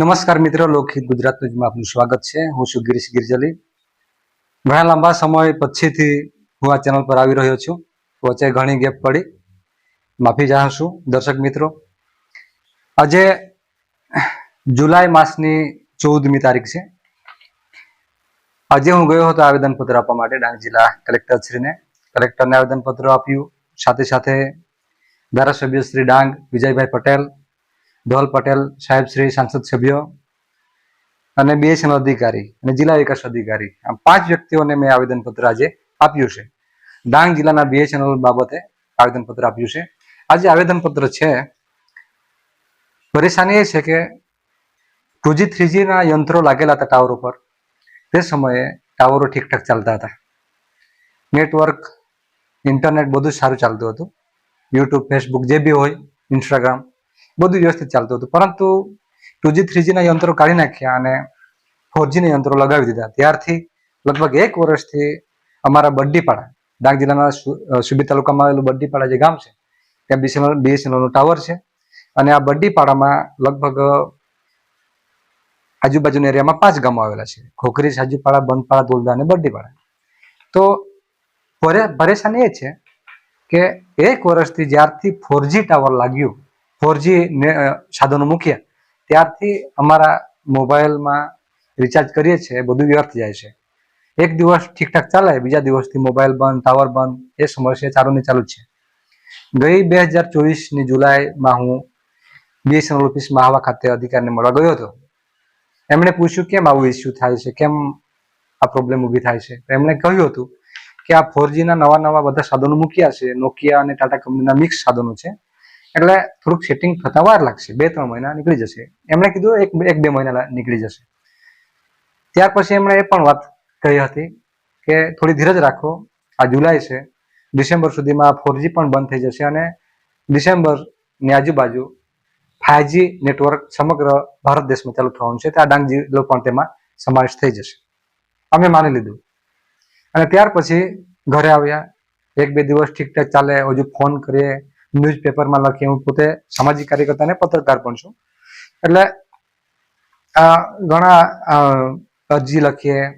નમસ્કાર મિત્રો, લોકહિત ગુજરાત ન્યૂઝમાં આપનું સ્વાગત છે. હું છું ગિરીશ ગિરજલી. ઘણા લાંબા સમય પછીથી હું આ ચેનલ પર આવી રહ્યો છું. વચ્ચે ઘણી ગેપ પડી. માફી ચાહું છું, દર્શક મિત્રો. આજે જુલાઈ માસની ચૌદમી તારીખ છે. આજે હું ગયો હતો આવેદનપત્ર આપવા માટે ડાંગ જિલ્લા કલેક્ટરશ્રીને. કલેક્ટરને આવેદનપત્ર આપ્યું. સાથે સાથે ધારાસભ્ય શ્રી ડાંગ, વિજયભાઈ પટેલ ધોલ પટેલ સાહેબ શ્રી સાંસદ સભ્ય અને બીએસએનએલ અધિકારી અને જિલ્લા વિકાસ અધિકારી. આમ પાંચ વ્યક્તિઓને મેં આવેદનપત્ર આજે આપ્યું છે. ડાંગ જિલ્લાના બીએસએનએલ બાબતે આવેદનપત્ર આપ્યું છે. આજે આવેદનપત્ર છે, પરેશાની એ છે કે ટુજી થ્રીજીના યંત્રો લાગેલા હતા ટાવર ઉપર. તે સમયે ટાવરો ઠીકઠાક ચાલતા હતા. નેટવર્ક ઇન્ટરનેટ બધું સારું ચાલતું હતું. યુટ્યુબ ફેસબુક જે બી હોય ઇન્સ્ટાગ્રામ બધું વ્યવસ્થિત ચાલતું હતું. પરંતુ ટુજી, થ્રીજીના યંત્રો કાઢી નાખ્યા અને ફોરજી ના યંત્રો લગાવી દીધા. ત્યારથી લગભગ એક વર્ષથી અમારા બડ્ડીપાડા, ડાંગ જિલ્લાના સુબી તાલુકામાં આવેલું બડ્ડીપાડા જે ગામ છે, ત્યાં બીએસએનએલ બીએસએનએલનું ટાવર છે. અને આ બડ્ડીપાડામાં લગભગ આજુબાજુના એરિયામાં પાંચ ગામો આવેલા છે. ખોખરી, સાજુપાડા બંધપાડા દોલદા અને બડ્ડીપાડા. તો પરેશાની એ છે કે એક વર્ષથી જ્યારથી ફોરજી ટાવર લાગ્યું ફોરજી સાધનો મૂક્યા ત્યારથી અમારા મોબાઈલમાં રિચાર્જ કરીએ છીએ બધું વ્યર્થ જાય છે. એક દિવસ ઠીકઠાક ચાલે, બીજા દિવસથી મોબાઈલ બંધ, ટાવર બંધ, એ સમસ્યા ચાલુ ને ચાલુ છે. ગઈ બે હજાર ચોવીસની જુલાઈમાં હું બીએસએનએલ ઓફિસ આવા ખાતે અધિકારીને મળવા ગયો હતો. એમણે પૂછ્યું, કેમ આવું ઇસ્યુ થાય છે? કેમ આ પ્રોબ્લેમ ઊભી થાય છે? એમણે કહ્યું હતું કે આ ફોરજીના નવા નવા બધા સાધનો મૂક્યા છે. નોકિયા અને ટાટા કંપનીના મિક્સ સાધનો છે. એટલે થોડુંક સેટિંગ થતા વાર લાગશે. બે, ત્રણ મહિના નીકળી જશે. એમણે કીધું એક એક, બે મહિના નીકળી જશે. ત્યાર પછી એમણે એ પણ વાત કહી હતી કે થોડી ધીરજ રાખો. આ જુલાઈ છે. ડિસેમ્બર સુધીમાં ફોરજી પણ બંધ થઈ જશે અને ડિસેમ્બરની આજુબાજુ ફાઈવજી નેટવર્ક સમગ્ર ભારત દેશમાં ચાલુ થવાનું છે. ત્યાં ડાંગ જિલ્લો પણ તેમાં સમાવેશ થઈ જશે. અમે માની લીધું. અને ત્યાર પછી ઘરે આવ્યા. એક, બે દિવસ ઠીકઠાક ચાલે. હજુ ફોન કરીએ. ન્યૂઝ પેપરમાં લખીએ હું પોતે સામાજિક કાર્યકર્તા અને પત્રકાર પણ છું. એટલે ઘણા અરજી લખીએ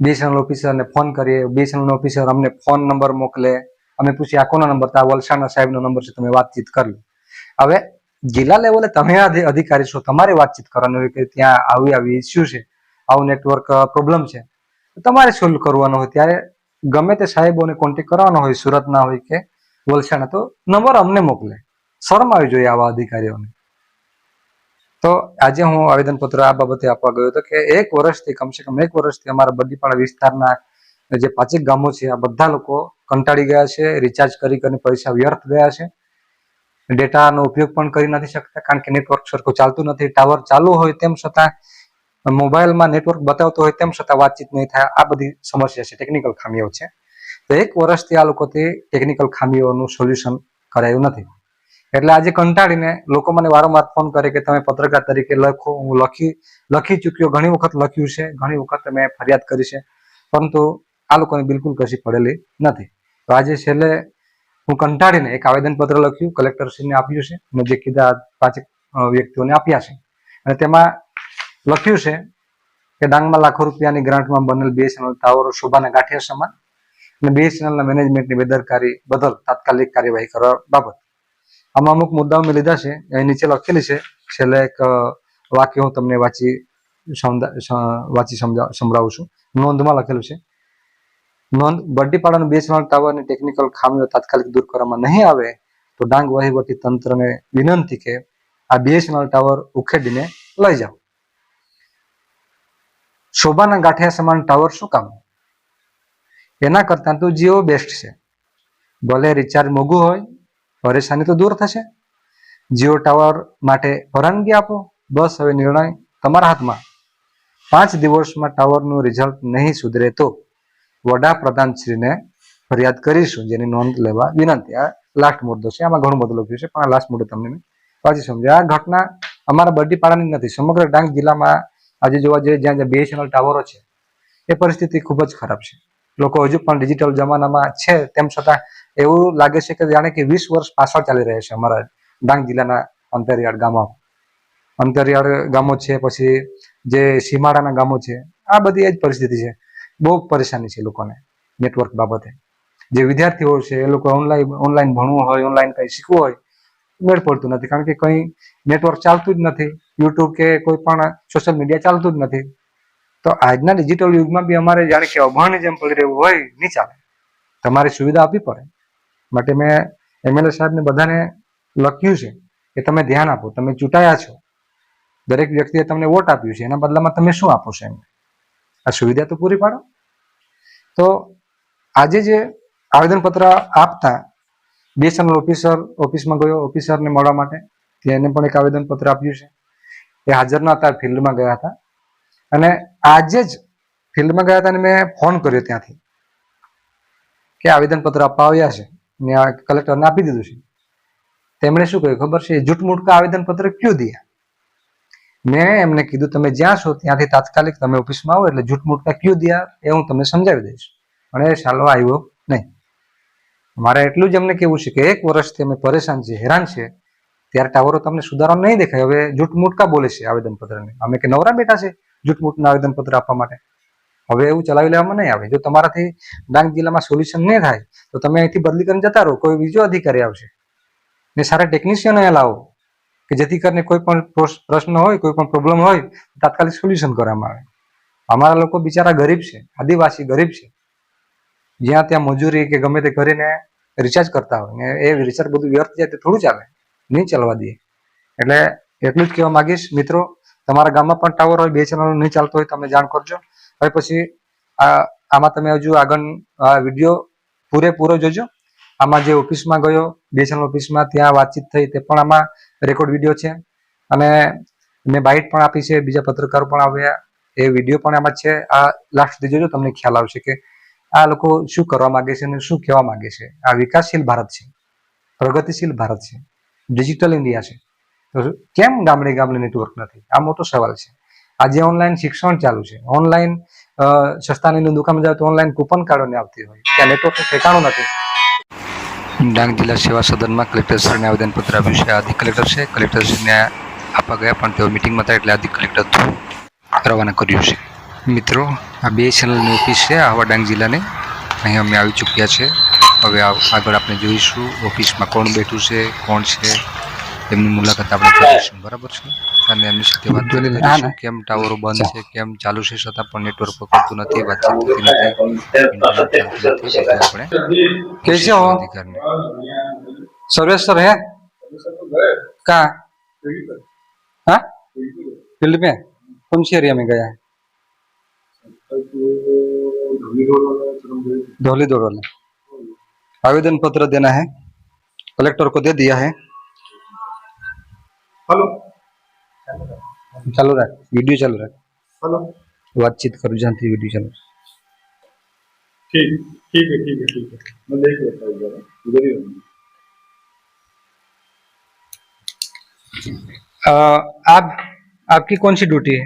બીએસએનએલ ઓફિસરને ફોન કરીએ બીએસએનએલ ઓફિસર અમને ફોન નંબર મોકલે, અમે પૂછીએ, આ કોનો નંબર આ વલસાડના સાહેબનો નંબર છે, તમે વાતચીત કરી હવે જિલ્લા લેવલે તમે અધિ- અધિકારી છો, તમારે વાતચીત કરવાની હોય કે ત્યાં આવી આવી ઇસ્યુ છે, આવું નેટવર્ક પ્રોબ્લેમ છે. તમારે સોલ્વ કરવાનો હોય, ત્યારે ગમે તે સાહેબોને કોન્ટેક્ટ કરવાનો હોય, સુરતના હોય કે વલસાડના તો નંબર અમને મોકલે. શરમ આવી જોઈએ આવા અધિકારીઓને. તો આજે હું આવેદનપત્ર આ બાબતે આપવા ગયો હતો કે એક વર્ષથી, કમસે કમ એક વર્ષથી અમારા બડીપાડા વિસ્તારના જે પાંચેક ગામો છે, આ બધા લોકો કંટાળી ગયા છે રિચાર્જ કરી કરીને પૈસા વ્યર્થ ગયા છે. ડેટાનો ઉપયોગ પણ કરી નથી શકતા કારણ કે નેટવર્ક સરખું ચાલતું નથી. ટાવર ચાલુ હોય તેમ છતાં, મોબાઈલમાં નેટવર્ક બતાવતો હોય તેમ છતાં વાતચીત નહીં થાય. આ બધી સમસ્યા છે ટેકનિકલ ખામીઓ છે. તો એક વર્ષથી આ લોકો તે ટેકનિકલ ખામીઓનું સોલ્યુશન કરાયું નથી. એટલે આજે કંટાળીને લોકો મને વારંવાર ફોન કરે કે તમે પત્રકાર તરીકે લખો, હું લખી લખી ચૂક્યો, ઘણી વખત લખ્યું છે, ઘણી વખત મેં ફરિયાદ કરી છે, પરંતુ આ લોકોને બિલકુલ કશી પડેલી નથી. તો આજે છેલ્લે હું કંટાળીને એક આવેદનપત્ર લખ્યું, કલેક્ટરશ્રીને આપ્યું છે, અને જે કીધા પાંચ વ્યક્તિઓને આપ્યા છે. અને તેમાં લખ્યું છે કે ડાંગમાં લાખો રૂપિયાની ગ્રાન્ટમાં બનેલ બીએસએનએલ ટાવરો શોભાના ગાંઠિયા સમાન અને બીએસએનએલના મેનેજમેન્ટની બેદરકારી બદલ તાત્કાલિક કાર્યવાહી કરવા બાબત. આમાં અમુક મુદ્દાઓ મેં લીધા છે એ નીચે લખેલી છે. છેલ્લે એક વાક્ય હું તમને વાંચી વાંચી સંભળાવું છું. નોંધમાં લખેલું છે. નોંધ બરડીપાડાનું બીએસએનએલ ટાવરની ટેકનિકલ ખામીઓ તાત્કાલિક દૂર કરવામાં નહીં આવે તો ડાંગ વહીવટી તંત્રને વિનંતી કે આ બીએસએનએલ ટાવર ઉખેડીને લઈ જાઓ. શોભાના ગાંઠિયા સમાન ટાવર શું કામ? એના કરતાં તો જીઓ બેસ્ટ છે. ભલે રિચાર્જ મોંઘું હોય, પરેશાની તો દૂર થશે. જીઓ ટાવર માટે પરવાનગી આપો. બસ હવે નિર્ણય તમારા હાથમાં. પાંચ દિવસમાં ટાવરનું રિઝલ્ટ નહીં સુધરે તો વડાપ્રધાનશ્રીને ફરિયાદ કરીશું, જેની નોંધ લેવા વિનંતી. આ લાસ્ટ મુદ્દો છે. આમાં ઘણું બધું લખ્યું છે, પણ આ લાસ્ટ મુદ્દો તમને પાછી સમજો આ ઘટના અમારા બરડીપાડાની નથી, સમગ્ર ડાંગ જિલ્લામાં આજે જોવા જઈએ, જ્યાં જ્યાં બીએસએનએલ ટાવરો છે, એ પરિસ્થિતિ ખૂબ જ ખરાબ છે. લોકો હજુ પણ ડિજિટલ જમાનામાં છે. તેમ છતાં એવું લાગે છે કે જાણે કે વીસ વર્ષ પાછળ ચાલી રહ્યા છે અમારા ડાંગ જિલ્લાના અંતરિયાળ ગામમાં અંતરિયાળ ગામો છે, પછી જે સીમાડાના ગામો છે, આ બધી એ જ પરિસ્થિતિ છે. બહુ પરેશાની છે લોકોને નેટવર્ક બાબતે. જે વિદ્યાર્થીઓ છે, એ લોકો ઓનલાઈન ઓનલાઈન ભણવું હોય ઓનલાઈન કંઈ શીખવું હોય, મેળ પડતું નથી. કારણ કે કંઈ નેટવર્ક ચાલતું જ નથી. યુટ્યુબ કે કોઈ પણ સોશિયલ મીડિયા ચાલતું જ નથી. તો આજના ડિજિટલ યુગમાં બી અમારે જાણે કે અભણ જેમ પડી રહ્યું હોય, નહીં ચાલે. તમારે સુવિધા આપવી પડે. માટે મેં એમએલએ સાહેબને બધાને લખ્યું છે કે તમે ધ્યાન આપો, તમે ચૂંટાયા છો. દરેક વ્યક્તિએ તમને વોટ આપ્યું છે, એના બદલામાં તમે શું આપો છો એમને આ સુવિધા તો પૂરી પાડો. તો આજે જે આવેદનપત્ર આપતા બીએસએનએલ ઓફિસર, ઓફિસમાં ગયો ઓફિસરને મળવા માટે એને પણ એક આવેદનપત્ર આપ્યું છે. એ હાજર ન હતા, ફિલ્ડમાં ગયા હતા. અને આજે જ ફિલ્ડમાં ગયા હતા અને મેં ફોન કર્યો ત્યાંથી કે આવેદનપત્ર આપવા આવ્યા છે. મેં આ કલેક્ટરને આપી દીધું છે. તેમણે શું કહ્યું ખબર છે? જૂઠમૂઠકા આવેદનપત્ર ક્યું દિયા? મેં એમને કીધું, તમે જ્યાં છો ત્યાંથી તાત્કાલિક તમે ઓફિસમાં આવો એટલે જૂઠમૂઠકા ક્યું દિયા? એ હું તમને સમજાવી દઈશ. પણ એ સાલો આવ્યો નહીં. મારે એટલું જ એમને કેવું છે કે એક વર્ષથી અમે પરેશાન છે હેરાન છે ત્યારે ટાવરો તમને સુધારો નહીં દેખાય. હવે જૂઠમૂઠકા બોલે છે આવેદનપત્રને. અમે કે નવરા બેઠા છે? જૂઠમૂઠના આવેદનપત્ર આપવા માટે. હવે એવું ચલાવી લેવામાં નહીં આવે. જો તમારાથી ડાંગ જિલ્લામાં સોલ્યુશન નહીં થાય, તો તમે અહીંથી બદલી કરીને જતા રહો. કોઈ બીજો અધિકારી આવશે. ને સારા ટેકનિશિયન અહીંયા લાવો. કે જેથી કરીને કોઈ પણ પ્રશ્ન હોય, કોઈ પણ પ્રોબ્લેમ હોય તાત્કાલિક સોલ્યુશન કરવામાં આવે. અમારા લોકો બિચારા ગરીબ છે, આદિવાસી ગરીબ છે. જ્યાં ત્યાં મજૂરી કે ગમે તે કરીને રિચાર્જ કરતા હોય. ને એ રિચાર્જ બધું વ્યર્થ જાય તો થોડું ચાલે નહીં ચાલવા દઈએ. એટલે એટલું જ કહેવા માંગીશ, મિત્રો. તમારા ગામમાં પણ ટાવર હોય, બે ચેનલ નહીં ચાલતો હોય, તમે જાણ કરજો. હવે પછી આમાં તમે હજુ આગળ વીડિયો પૂરેપૂરો જોજો. આમાં જે ઓફિસમાં ગયો બીએસએનએલ ઓફિસમાં, ત્યાં વાતચીત થઈ, તે પણ આમાં રેકોર્ડ વીડિયો છે. અને મેં બાઇટ પણ આપી છે, બીજા પત્રકારો પણ આવ્યા. એ વીડિયો પણ આમાં છે. આ લાસ્ટ સુધી જોજો, તમને ખ્યાલ આવશે કે આ લોકો શું કરવા માંગે છે અને શું કહેવા માગે છે. આ વિકાસશીલ ભારત છે. પ્રગતિશીલ ભારત છે. ડિજિટલ ઇન્ડિયા છે. કેમ ગામડે ગામડે નેટવર્ક નથી? આ મોટો સવાલ છે. આજે ઓનલાઈન શિક્ષણ ચાલુ છે. ઓનલાઈન સસ્તાની દુકાનમાં જાવ તો ઓનલાઈન કૂપન કાર્ડોને આવતી હોય. ત્યાં નેટવર્કનું ઠેકાણું નથી. ડાંગ જિલ્લા સેવા સદનમાં કલેક્ટરશ્રીને આવેદનપત્ર આપ્યું છે. આદિ કલેક્ટર છે. કલેક્ટરશ્રીને આપવા ગયા, પણ તેઓ મિટિંગમાં હતા એટલે અધિક કલેક્ટર થ્રુ રવાના કર્યું છે. મિત્રો, આ બે ચેનલની ઓફિસ છે, આહવા ડાંગ જિલ્લાની. અહીં અમે આવી ચૂક્યા છે. હવે આગળ આપણે જોઈશું ઓફિસમાં કોણ બેઠું છે, કોણ છે એમની મુલાકાત આપણે કરીશું બરાબર છે અને એમની સાથે વાત કરીશું કેમ ટાવરો બંધ છે કેમ ચાલુ છે છતાં પણ નેટવર્ક પકડતું નથી વાતચીત થતી નથી ઇન્ટરનેટ ચાલતું નથી બધું આપણે कैसे हो અધિકારને सर्वेश्वर है कहाँ हाँ फील्ड में कौन सी एरिया में गया है धौली दौड़ वाला आवेदन पत्र देना है कलेक्टर को दे दिया है हेलो चालू रहा वीडियो चालू रहा हेलो बातचीत करो जानती वीडियो चालू ठीक ठीक है ठीक है ठीक है मैं देख लेता हूँ जरा इधर ही रहूँगा अ, आप आपकी कौन सी ड्यूटी है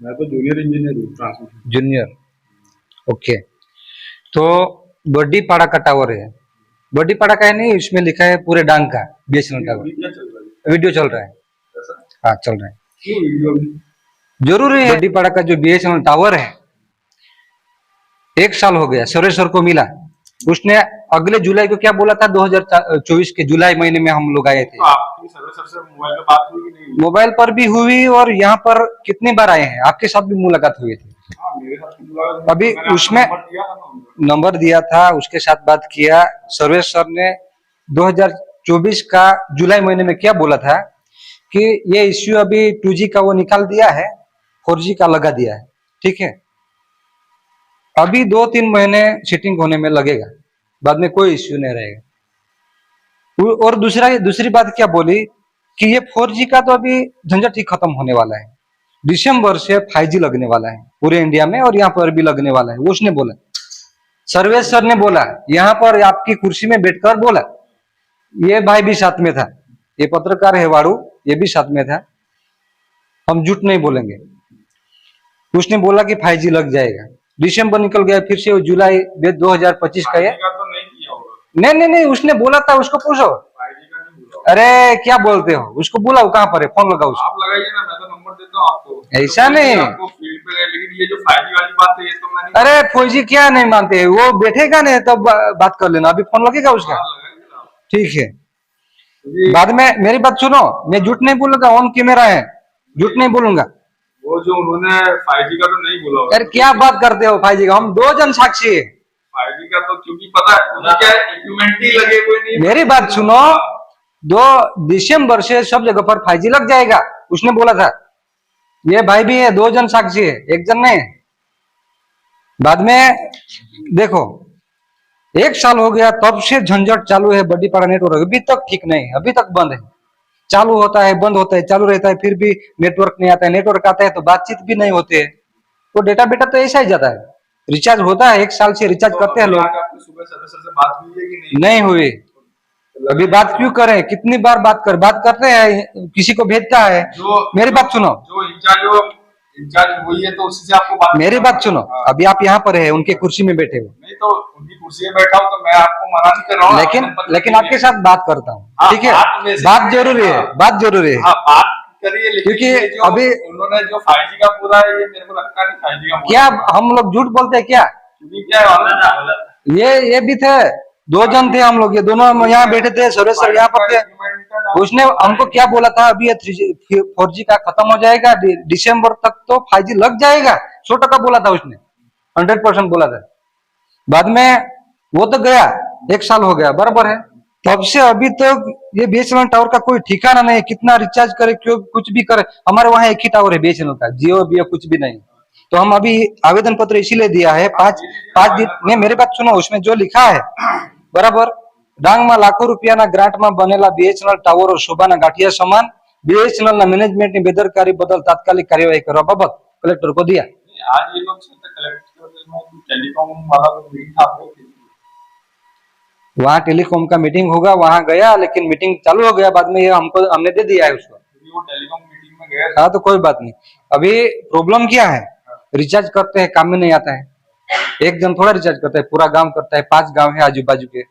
मैं तो जूनियर इंजीनियर हूँ ट्रांसमिशन जूनियर ओके तो बड्डी पाड़ा का टावर है बड्डी पाड़ा का है नहीं इसमें लिखा है पूरे डांग का बीएसएनएल टावर वीडियो चल रहा है वीडियो चल रहा है चल रहे है। ज़रूरी है। बड्डी पाड़ा का जो बीएसएनएल टावर है एक साल हो गया सुरेश्वर को मिला। उसने अगले जुलाई को क्या बोला था? 2024 के जुलाई महीने में हम लोग आए थे। तो मोबाइल पे बात हुई कि नहीं हुई? मोबाइल पर भी हुई और यहाँ पर कितनी बार आए हैं? आपके साथ भी मुलाकात हुई थी। हाँ अभी उसमें- नंबर दिया था नंबर दिया था उसके साथ बात किया। सर्वेश सर ने 2024 का जुलाई महीने में क्या बोला था? कि ये इश्यू अभी 2G का वो निकाल दिया है 4G का लगा दिया है, ठीक है? अभी दो तीन महीने सीटिंग होने में लगेगा, बाद में कोई इश्यू नहीं रहेगा। और दूसरा, दूसरी बात क्या बोली? कि ये 4G का तो अभी झंझट ही खत्म होने वाला है। दिसंबर से 5G लगने वाला है, पूरे इंडिया में और यहाँ पर भी लगने वाला है। उसने बोला। सर्वेश सर ने बोला, यहाँ पर आपकी कुर्सी में बैठकर बोला। ये भाई भी साथ में था। ये पत्रकार है वाड़ू ये भी साथ में था। हम झूठ नहीं बोलेंगे। उसने बोला कि 5G लग जाएगा। दिसंबर निकल गया फिर से वो जुलाई दो हज़ार पच्चीस का तो नहीं नहीं नहीं नहीं उसने बोला था उसको पूछो। फाइव जी अरे क्या बोलते हो? उसको बुलाओ कहाँ पर है? फ़ोन लगाओ उसको। आप लगाइए ना मैं तो नंबर देता हूँ आपको। ऐसा तो नहीं। आपको फ़ील्ड पे लेकिन ये जो फाइव वाली बात है ये तो मैं अरे फौजी क्या नहीं मानते? वो बैठेगा नहीं तब बात कर लेना। अभी फ़ोन लगेगा उसका। हाँ। ठीक है। बाद में मेरी बात सुनो मैं झूठ नहीं बोलूँगा ऑन कैमरा है। झूठ नहीं बोलूँगा। वो जो उन्होंने फाइव जी का तो नहीं बोला यार क्या बात करते हो भाई जी हम दो जन साक्षी है। फाइव जी का तो क्योंकि पता है लगे नहीं। मेरी बात सुनो दो दिसंबर से सब जगह पर फाइव लग जाएगा उसने बोला था। ये भाई भी है दो जन साक्षी है एक जन नहीं। बाद में देखो एक साल हो गया तब से झंझट चालू है बड्डी पारा नेटवर्क अभी तक ठीक नहीं है अभी तक बंद है। चालू होता है बंद होता है चालू रहता है फिर भी नेटवर्क नहीं आता है नेटवर्क आता है तो बातचीत भी नहीं होती है। तो डेटा बेटा तो ऐसा ही जाता है। रिचार्ज होता है एक साल से रिचार्ज तो करते हैं लोग। नहीं? नहीं हुई। अभी बात क्यों करें? कितनी बार बात कर बात करते हैं किसी को भेजता है। मेरी बात सुनो। जो इंचार्ज हुई है तो उसी से आपको बात मेरी बात सुनो हाँ। अभी आप यहाँ पर है उनके कुर्सी में बैठे हो नहीं तो उनकी कुर्सी में बैठा हूँ तो मैं आपको मना नहीं कर रहा हूँ लेकिन लेकिन आपके साथ बात करता हूँ हाँ, ठीक है? बात ज़रूरी है हाँ। बात ज़रूरी है। हाँ बात करिए क्योंकि अभी- उन्होंने जो फाइव का पूरा है ये मेरे को लगता नहीं फाइव जी का क्या हम लोग झूठ बोलते हैं क्या? क्या है ये ये भी थे। दो जन थे हम लोग, ये दोनों हम यहाँ बैठे थे सुरेश सर यहाँ पर थे। उसने हमको क्या बोला था, अभी ये फोर जी का खत्म हो जाएगा दिसंबर तक तो फाइव जी लग जाएगा, सौ टका बोला था उसने हंड्रेड परसेंट बोला था। बाद में वो तो गया, एक साल हो गया, बराबर है। तब से अभी तक तो ये बीएसएनएल टावर का कोई ठिकाना नहीं कितना रिचार्ज करे, क्यों, कुछ भी करे, हमारे वहाँ एक ही टावर है बीएसएनएल का, जियो बीओ कुछ भी नहीं। तो हम अभी आवेदन पत्र इसीलिए दिया है, पाँच पाँच दिन, नहीं, मेरी बात सुनो, उसमें जो लिखा है બરાબર ડાંગમાં લાખો રૂપિયાના ગ્રાન્ટમાં બનેલા બીએચએનએલ ટાવરો શોભાના ગાંઠિયા સમાન બીએચએનએલ ના મેનેજમેન્ટની બેદરકારી બદલ તાત્કાલિક કાર્યવાહી કરવા બાબત કલેક્ટર को दिया आज ये लोग सोचते कलेक्टर में टेलीकॉम वाला जो मीटिंग था वो थी। वहाँ टेलीकॉम का मीटिंग होगा वहाँ गया लेकिन मीटिंग चालू हो गया बाद में ये हमको हमने दे दिया है उसको क्योंकि वो टेलीकॉम मीटिंग में गए थे हाँ तो कोई बात नहीं अभी प्रॉब्लम क्या है रिचार्ज करते हैं काम में नहीं आता है एक जन थोड़ा रिचार्ज करता है, पूरा गाँव करता है, पाँच गाँव है आजू बाजू के।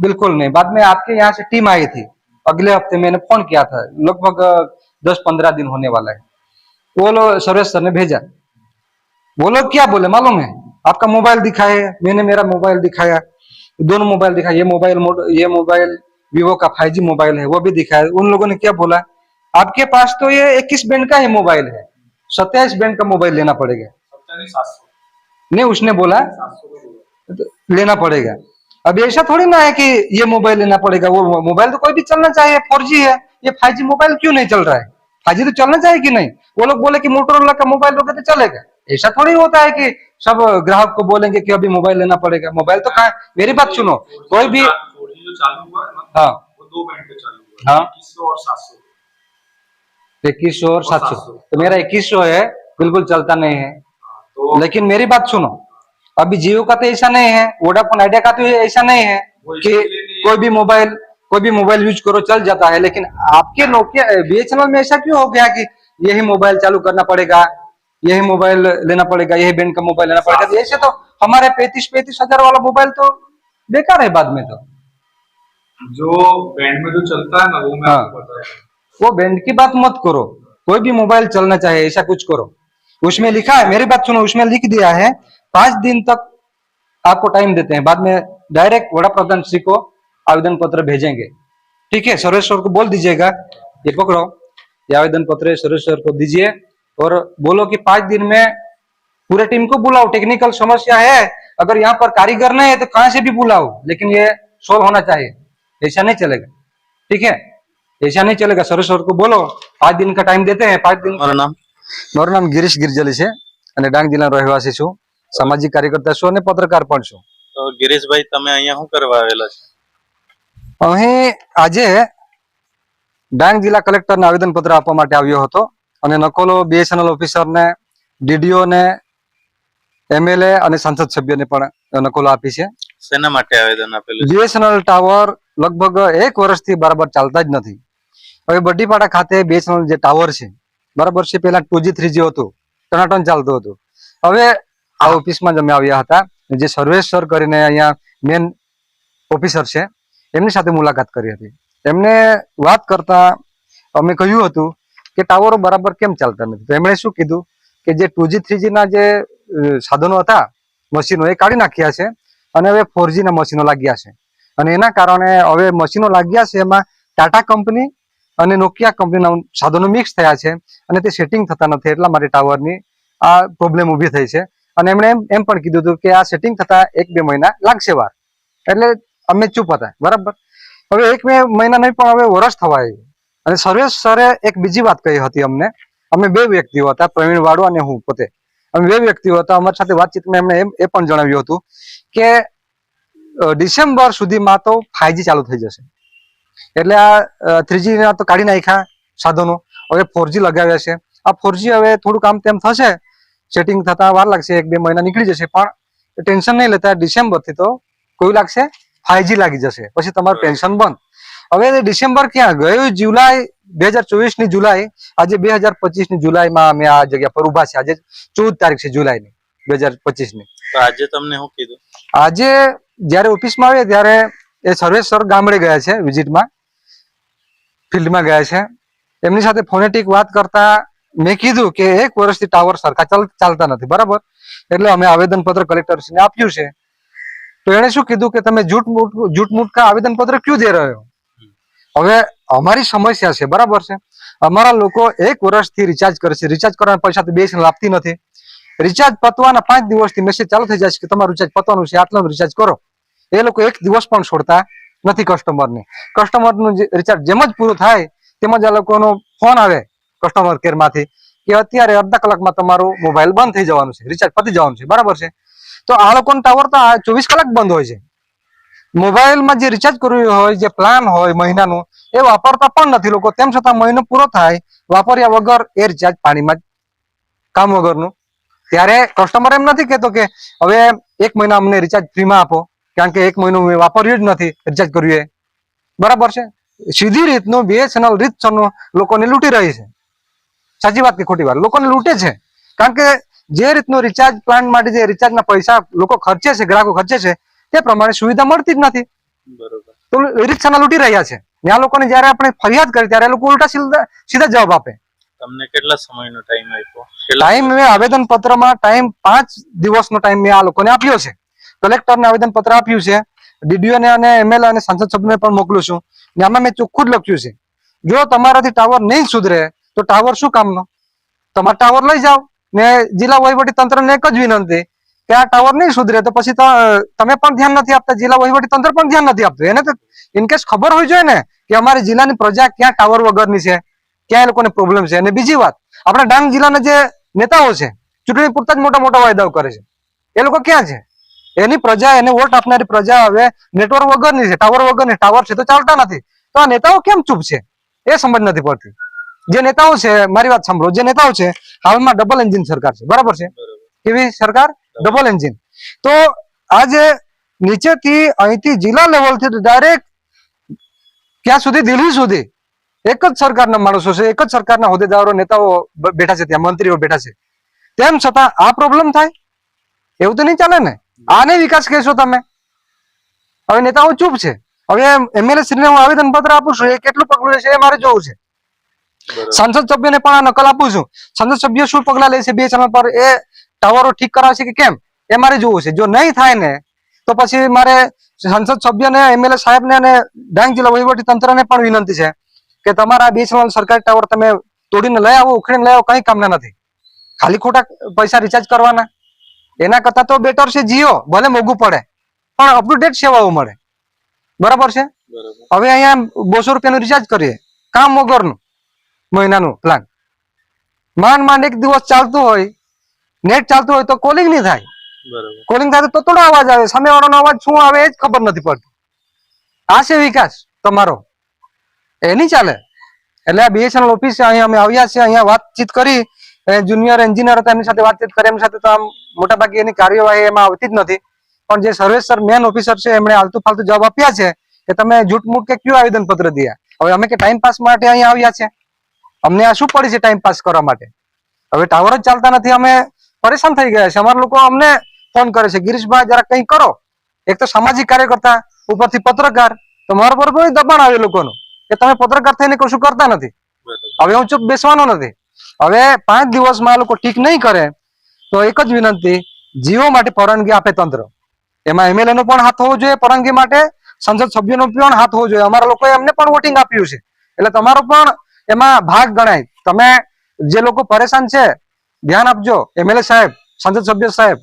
बिल्कुल नहीं। बाद में आपके यहाँ से टीम आई थी। अगले हफ़्ते मैंने फ़ोन किया था। लगभग दस पंद्रह दिन होने वाला है। वो लोग सर्वेश सर ने भेजा। वो लोग क्या बोले, मालूम है? आपका मोबाइल दिखाए मैंने मेरा मोबाइल दिखाया। दोनों मोबाइल दिखाया ये मोबाइल ये मोबाइल वीवो का फाइव मोबाइल है। वो भी दिखाया। उन लोगों ने क्या बोला? आपके पास तो ये इक्कीस बैंड का ही मोबाइल है। सत्ताईस बैंड का मोबाइल लेना पड़ेगा। नहीं उसने बोला तो लेना पड़ेगा। अब ऐसा थोड़ी ना है कि ये मोबाइल लेना पड़ेगा। वो मोबाइल तो कोई भी चलना चाहिए फोर है ये फाइव मोबाइल क्यों नहीं चल रहा है? फाइव तो चलना चाहिए कि नहीं? वो लोग बोले कि मोटरोला का मोबाइल लोगे तो चलेगा। ऐसा थोड़ी होता है कि सब ग्राहक को बोलेंगे कि अभी मोबाइल लेना पड़ेगा। मोबाइल तो कहा मेरी बात सुनो कोई भी है। हाँ। इक्कीस सौ और सात सौ। इक्कीस सौ और सात सौ। 700 तो मेरा इक्कीस सौ है बिल्कुल चलता नहीं है। तो लेकिन मेरी बात सुनो। अभी जियो का तो ऐसा नहीं है वोडाफोन आइडिया का तो ऐसा नहीं है कि। कोई भी मोबाइल कोई भी मोबाइल यूज़ करो चल जाता है। लेकिन आपके नोकिया बीएसएनएल में ऐसा क्यों हो गया कि यही मोबाइल चालू करना पड़ेगा यही मोबाइल लेना पड़ेगा यही बैंड का मोबाइल लेना पड़ेगा? ऐसे तो हमारे पैंतीस पैंतीस हज़ार वाला मोबाइल तो बेकार है बाद में तो। जो बैंड में जो चलता है ना वो मैं हाँ। आपको बता रहा हूँ। वो बैंड की बात मत करो। कोई भी मोबाइल चलना चाहिए ऐसा कुछ करो। उसमें लिखा है, मेरी बात सुनो, उसमें लिख दिया है, पाँच दिन तक आपको टाइम देते हैं। बाद में डायरेक्ट वड़ा प्रधान श्री को आवेदन पत्र भेजेंगे। ठीक है सर्वेश्वर को बोल दीजिएगा। ये पकड़ो। ये आवेदन पत्र सर्वेश्वर को दीजिए। और बोलो कि पाँच दिन में पूरे टीम को बुलाओ। टेक्निकल समस्या है। अगर यहाँ पर कारीगर नहीं है तो कहाँ से भी बुलाओ? लेकिन ये सोल्व होना चाहिए। ऐसा नहीं चलेगा। ठीक है? ऐसा नहीं चलेगा। सर्वेश्वर को बोलो, पाँच दिन का टाइम देते हैं, पाँच दिन नाम મારું નામ ગિરીશ ગિરજલી છે અને ડાંગ જિલ્લાનો રહેવાસી છું. સામાજિક કાર્યકર્તા છું અને પત્રકાર પણ છું. તો ગિરીશભાઈ તમે અહીંયા શું કરવા આવેલા છો? અહીં આજે ડાંગ જિલ્લા કલેક્ટરને આવેદન પત્ર આપવા માટે આવ્યો હતો અને નકોલો બીએસએનએલ ઓફિસરને ડીડીઓ ને એમએલએ અને સંસદ સભ્યને પણ નકોલો આપી છે. શેના માટે આવેદન આપેલું બીએસએનએલ ટાવર લગભગ એક વર્ષથી બરાબર ચાલતા જ નથી. હવે બડીપાડા ખાતે બીએસએનએલ જે ટાવર છે બરાબર છે, પેલા ટુ જી થ્રી હતું. ટનાટન ચાલતું હતું. હવે આ ઓફિસમાં જ અમે આવ્યા હતા જે સર્વેશ સર કરીને અહીંયા મેન ઓફિસર છે, એમની સાથે મુલાકાત કરી હતી. એમને વાત કરતા અમે કહ્યું હતું કે ટાવરો બરાબર કેમ ચાલતા નથી? તો એમણે શું કીધું? કે જે ટુ જી થ્રી જે સાધનો હતા, મશીનો, એ કાઢી નાખ્યા છે અને હવે ફોર ના મશીનો લાગ્યા છે. અને એના કારણે હવે મશીનો લાગ્યા છે એમાં ટાટા કંપની અને નોકિયા કંપનીના સાધનો મિક્સ થયા છે અને તે સેટિંગ થતા નથી એટલા માટે ટાવરની આ પ્રોબ્લેમ ઊભી થઈ છે. અને એમણે એમ પણ કીધું હતું કે આ સેટિંગ થતા એક બે મહિના લાગશે વાર. એટલે અમે ચૂપ હતા, બરાબર? હવે એક બે મહિના નહીં પણ હવે વરસ થવા આવ્યું. અને સર્વેશ સરે એક બીજી વાત કહી હતી અમને. અમે બે વ્યક્તિઓ હતા, પ્રવીણ વાડો અને હું પોતે. અમે બે વ્યક્તિઓ હતા, અમારી સાથે વાતચીતમાં એમણે એમ, એ પણ જણાવ્યું હતું કે ડિસેમ્બર સુધીમાં તો ફાઈવજી ચાલુ થઈ જશે. એટલે આ થ્રીજી ના તો કાઢી નાખ્યા સાધનો. હવે ફોરજી લગાવ્યા છે. આ ફોરજી હવે થોડું કામ તેમ થશે. સેટિંગ થતા વાર લાગશે એક બે મહિના નીકળી જશે પણ ટેન્શન નહીં લેતા ડિસેમ્બરથી તો કોઈ લાગશે ફાઈવજી લાગી જશે. પછી તમારું પેન્શન બંધ. હવે ડિસેમ્બર ક્યાં? ગયું જુલાઈ બે હજાર ચોવીસની જુલાઈ. આજે બે હજાર પચીસની જુલાઈમાં અમે આ જગ્યા પર ઊભા છે આજે ચૌદ તારીખ છે જુલાઈની બે હજાર પચીસની આજે તમને શું કીધું? આજે જ્યારે ઓફિસમાં આવે ત્યારે એ સર્વેસર ગામડે ગયા છે, વિઝિટમાં, ફિલ્ડમાં ગયા છે. એમની સાથે ફોનેટિક વાત કરતા મેં કીધું કે એક વર્ષથી ટાવર સરખા ચાલ, ચાલતા નથી, બરાબર? એટલે અમે આવેદનપત્ર કલેક્ટરશ્રીને આપ્યું છે. તો એણે શું કીધું કે તમે જૂઠ મૂઠ જૂઠ મૂઠ કા આવેદનપત્ર ક્યું દે રહ્યો? હવે અમારી સમસ્યા છે, બરાબર છે? અમારા લોકો એક વર્ષથી રિચાર્જ કરે છે. રિચાર્જ કરવાના પૈસા તો બે લાગતી નથી. રિચાર્જ પતવાના પાંચ દિવસથી મેસેજ ચાલુ થઈ જાય છે કે તમારું રિચાર્જ પતવાનું છે આટલું રિચાર્જ કરો. એ લોકો એક દિવસ પણ છોડતા નથી કસ્ટમરને કસ્ટમરનું જે રિચાર્જ જેમ જ પૂરું થાય, તેમ જ આ લોકોનો ફોન આવે કસ્ટમર કેરમાંથી કે અત્યારે અડધા કલાકમાં તમારું મોબાઈલ બંધ થઈ જવાનું છે રિચાર્જ પતી જવાનું છે, બરાબર છે? તો આ લોકોનો ટાવર તો ચોવીસ કલાક બંધ હોય છે. મોબાઈલમાં જે રિચાર્જ કરવું હોય, જે પ્લાન હોય મહિનાનું, એ વાપરતા પણ નથી લોકો. તેમ છતાં મહિનો પૂરો થાય, વાપર્યા વગર એ રિચાર્જ પાણીમાં કામ વગરનું. ત્યારે કસ્ટમર એમ નથી કહેતો કે હવે એક મહિના અમને રિચાર્જ ફ્રીમાં આપો. કારણ કે એક મહિનો મેં વાપર્યું જ નથી રિચાર્જ કર્યું એ. બરાબર છે? સીધી રીતનું બીએસએનએલ રીતસરનું લોકોને લૂંટી રહી છે. સાચી વાત કે ખોટી વાત? લોકોને લૂંટે છે. કારણ કે જે રીતનું રિચાર્જ પ્લાન માટે જે રિચાર્જના પૈસા લોકો ખર્ચે છે ગ્રાહકો ખર્ચે છે તે પ્રમાણે સુવિધા મળતી જ નથી. બરોબર. તો રીતસરના લૂંટી રહ્યા છે. ત્યાં આ લોકોને જયારે આપણે ફરિયાદ કરી ત્યારે એ લોકો ઉલટા સીધા સીધા જવાબ આપે. તમને કેટલા સમયનો ટાઈમ આપ્યો? ટાઈમ મેં આવેદન પત્રમાં ટાઈમ પાંચ દિવસનો ટાઈમ મેં આ લોકોને આપ્યો છે. કલેક્ટરને આવેદન પત્ર આપ્યું છે. ડીડીઓ ને અને એમએલએ અને સાંસદ સભ્યને પણ મોકલું છું. ને આમાં મેં ચોખ્ખું જ લખ્યું છે. જો તમારાથી ટાવર નહીં સુધરે, તો ટાવર શું કામનો? તમારે ટાવર લઈ જાઓ. ને જિલ્લા વહીવટી તંત્રને એક જ વિનંતી કે આ ટાવર નહીં સુધરે, તો પછી તમે પણ ધ્યાન નથી આપતા, જિલ્લા વહીવટી તંત્ર પણ ધ્યાન નથી આપતું. એને તો ઇનકેસ ખબર હોય જોઈએ ને કે અમારી જિલ્લાની પ્રજા ક્યાં ટાવર વગરની છે, ક્યાં એ લોકોને પ્રોબ્લેમ છે. અને બીજી વાત, આપણા ડાંગ જિલ્લાના જે નેતાઓ છે, ચૂંટણી પૂરતા જ મોટા મોટા વાયદાઓ કરે છે. એ લોકો ક્યાં છે? એની પ્રજા, એને વોટ આપનારી પ્રજા હવે નેટવર્ક વગરની છે ટાવર વગરની ટાવર છે તો ચાલતા નથી. તો આ નેતાઓ કેમ ચૂપ છે? એ સમજ નથી પડતી. જે નેતાઓ છે, મારી વાત સાંભળો, જે નેતાઓ છે, હાલમાં ડબલ એન્જિન સરકાર છે. બરાબર છે? કેવી સરકાર? ડબલ એન્જિન તો આજે નીચેથી અહીંથી જિલ્લા લેવલથી ડાયરેક્ટ ક્યાં સુધી? દિલ્હી સુધી. એક જ સરકારના માણસો છે, એક જ સરકારના હોદ્દેદારો, નેતાઓ બેઠા છે ત્યાં, મંત્રીઓ બેઠા છે. તેમ છતાં આ પ્રોબ્લેમ થાય? એવું તો નહીં ચાલે ને? આને વિકાસ કહેશો તમે? હવે નેતાઓ ચૂપ છે. હવે એમએલએ શ્રીને હું આવેદન પત્ર આપું છું એ કેટલું પગલું લેશે એ મારે જોવું છે. સંસદ સભ્યને પણ આ નકલ આપું છું. સંસદ સભ્ય શું પગલા લે છે બે ચેનલ પર? એ ટાવરો ઠીક કરાવશે કે કેમ? એ મારે જોવું છે. જો નહીં થાય ને તો પછી મારે સંસદ સભ્યને એમએલએ સાહેબને અને ડાંગ જિલ્લા વહીવટી તંત્રને પણ વિનંતી છે કે તમારા બીએસએનએલ સરકારી ટાવર તમે તોડીને લઈ આવો ઉખડીને લઈ આવો કંઈ કામના નથી. ખાલી ખોટા પૈસા રિચાર્જ કરવાના. એના કરતા તો બેટર છે જીઓ ભલે મોંઘું પડે પણ અપ ટુ ડેટ સેવાઓ મળે. બરાબર છે? હવે અહીંયા બસો રૂપિયાનું રિચાર્જ કરીએ. કામ વગરનું મહિનાનું પ્લાન માંડ માંડ એક દિવસ ચાલતું હોય નેટ ચાલતું હોય તો કોલિંગ નહીં થાય. કોલિંગ થાય તો થોડો અવાજ આવે. સામે વાળાનો અવાજ શું આવે એ જ ખબર નથી પડતી. આ છે વિકાસ તમારો. એ નહીં ચાલે. એટલે આ બીએસએનએલ ઓફિસ છે અહીંયા અમે આવ્યા છીએ અહીંયા વાતચીત કરી. જુનિયર એન્જિનિયર હતા, એમની સાથે વાતચીત કરી, એમની સાથે તો આમ મોટાભાગે એની કાર્યવાહી એમાં આવતી જ નથી. પણ જે સર્વેસર મેન ઓફિસર છે, એમણે આલતુ ફાલતુ જવાબ આપ્યા છે, કે તમે જૂઠ મૂઠ કે કયું આવેદન પત્ર દયા? હવે અમે કે ટાઈમ પાસ માટે અહીંયા આવ્યા છે. અમને આ શું પડી છે ટાઈમ પાસ કરવા માટે? હવે ટાવર જ ચાલતા નથી, અમે પરેશાન થઈ ગયા છે. અમારા લોકો અમને ફોન કરે છે, ગિરીશભાઈ, જરા કંઈ કરો. એક તો સામાજિક કાર્યકર્તા, ઉપરથી પત્રકાર, તો મારા પર કોઈ દબાણ આવે લોકોનું, કે તમે પત્રકાર થઈને કશું કરતા નથી. હવે હું ચૂપ બેસવાનો નથી. હવે પાંચ દિવસમાં આ લોકો ઠીક નહીં કરે, તો એક જ વિનંતી જીઓ માટે પરવાનગી આપે તંત્ર. એમાં એમએલએ નો પણ હાથ હોવો જોઈએ પરવાનગી માટે, સંસદ સભ્યનો પણ હાથ હોવો જોઈએ. અમારા લોકોએ એમને પણ વોટિંગ આપ્યું છે. એટલે તમારો પણ એમાં ભાગ ગણાય. તમે જે લોકો પરેશાન છે, ધ્યાન આપજો. એમએલએ સાહેબ, સંસદ સભ્ય સાહેબ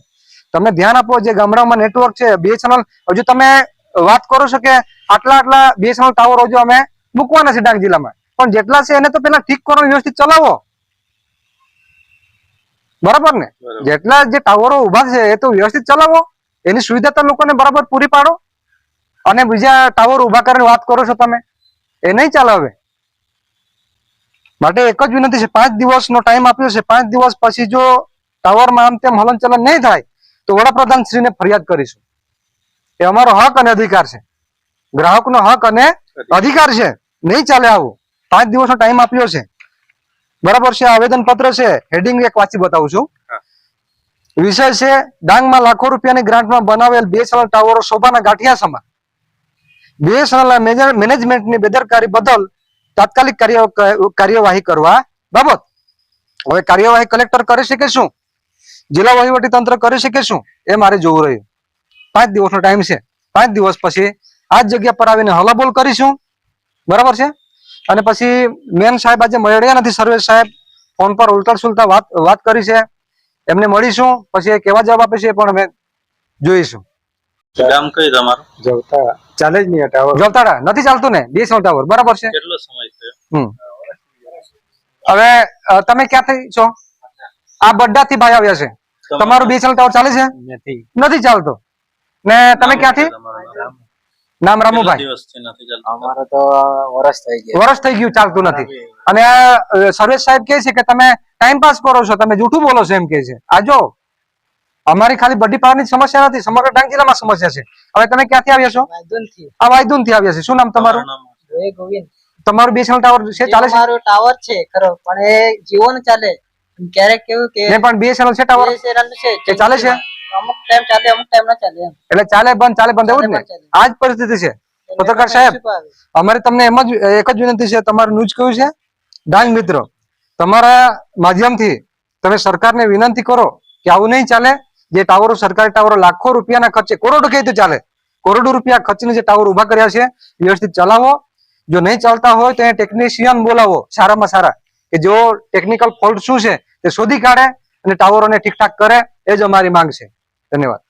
તમે ધ્યાન આપો. જે ગામડામાં નેટવર્ક છે બીએસએનએલ હજુ તમે વાત કરો છો કે આટલા આટલા બીએસએનએલ ટાવર હજુ અમે મૂકવાના છે ડાંગ જિલ્લામાં. પણ જેટલા છે એને તો પેલા ઠીક કરો વ્યવસ્થિત ચલાવો. બરાબર ને? જેટલા જે ટાવરો ઊભા છે એ તો વ્યવસ્થિત ચલાવો. એની સુવિધા તો લોકોને બરાબર પૂરી પાડો. અને બીજા ટાવર ઊભા કરીને વાત કરો છો તમે એ નહીં ચલાવે. માટે એક જ વિનંતી છે પાંચ દિવસનો ટાઈમ આપ્યો છે. પાંચ દિવસ પછી જો ટાવરમાં આમ તેમ હલનચલન નહીં થાય તો વડાપ્રધાન શ્રીને ફરિયાદ કરીશું. એ અમારો હક અને અધિકાર છે. ગ્રાહકનો હક અને અધિકાર. છે. નહીં ચાલે આવું. પાંચ દિવસનો ટાઈમ આપ્યો છે. બરાબર છે આવેદન પત્ર છે હેડિંગ એક વાંચી બતાવું છું. વિષય છે ડાંગમાં લાખો રૂપિયાની ગ્રાન્ટમાં બનાવેલ બીએસએનએલ ટાવરો શોભાના ગાંઠિયા સમા બીએસએનએલ મેનેજમેન્ટની બેદરકારી બદલ તાત્કાલિક કાર્યવાહી કરવા બાબત. હવે કાર્યવાહી કલેક્ટર કરી શકે શું? જિલ્લા વહીવટી તંત્ર કરી શકે શું? એ મારે જોવું રહ્યું. પાંચ દિવસનો ટાઈમ છે. પાંચ દિવસ પછી આ જગ્યા પર આવીને હલાબોલ કરીશું. બરાબર છે? અને પછી મેન સાહેબ આજે મળ્યા નથી સર્વેશ સાહેબ. ફોન પર ઉલટા સુલટા વાત વાત કરી છે. એમને મળીશું પછી એ કેવા જવાબ આપે છે એ પણ અમે જોઈશું. ગામ કઈ તમારું? જવતા ચાલે જ નહીં ટાવર. જોતાડા નથી ચાલતું ને? બીએસએનએલ ટાવર બરાબર છે? કેટલો સમય હવે તમે ક્યાંથી છો? આ બડ્ડાથી ભાઈ આવ્યા છે. તમારું બીએસએનએલ ટાવર ચાલે છે? નથી. નથી ચાલતો. ને તમે ક્યાંથી? નામ રામુભાઈ? દિવસથી નથી ચાલતું? અમારે તો વર્ષ થઈ ગયા. વર્ષ થઈ ગયું ચાલતું નથી. અને સર્વેશ સાહેબ કે છે કે તમે ટાઈમ પાસ કરો છો તમે જૂઠું બોલો છો એમ કે છે. આ જો અમારી ખાલી બડી પાવરની સમસ્યા નથી સમગ્ર ડાંગ જિલ્લામાં સમસ્યા છે. હવે તમે ક્યાંથી આવ્યા છો. આ વાયદુનથી આવ્યા છે. શું નામ તમારું? તમારું બીએસએનએલ ટાવર છે ચાલે છે? મારો ટાવર છે ખરો પણ એ જીવો ને ચાલે. ક્યારેક કેવું કે પણ બીએસએનએલ છે ટાવર છે ચાલે છે? અમુક ટાઈમ ચાલે અમુક ટાઈમ ના ચાલે એટલે ચાલે બંધ ચાલે બંધ એવું જ ને? આ જ પરિસ્થિતિ છે. પત્રકાર સાહેબ અમારે તમને એમ જ એક જ વિનંતી છે તમારું ન્યૂઝ કયું છે? ડાંગ મિત્રો તમારા માધ્યમથી તમે સરકારને વિનંતી કરો કે આવું નહીં ચાલે. જે ટાવરો સરકારી ટાવરો લાખો રૂપિયાના ખર્ચે કરોડો કહી તો ચાલે? કરોડો રૂપિયા ખર્ચીને જે ટાવર ઊભા કર્યા છે વ્યવસ્થિત ચલાવો. જો નહીં ચાલતા હોય તો એ ટેકનિશિયન બોલાવો સારામાં સારા. કે જેઓ ટેકનિકલ ફોલ્ટ શું છે તે શોધી કાઢે અને ટાવરોને ઠીકઠાક કરે એ જ અમારી માંગ છે. ધન્યવાદ.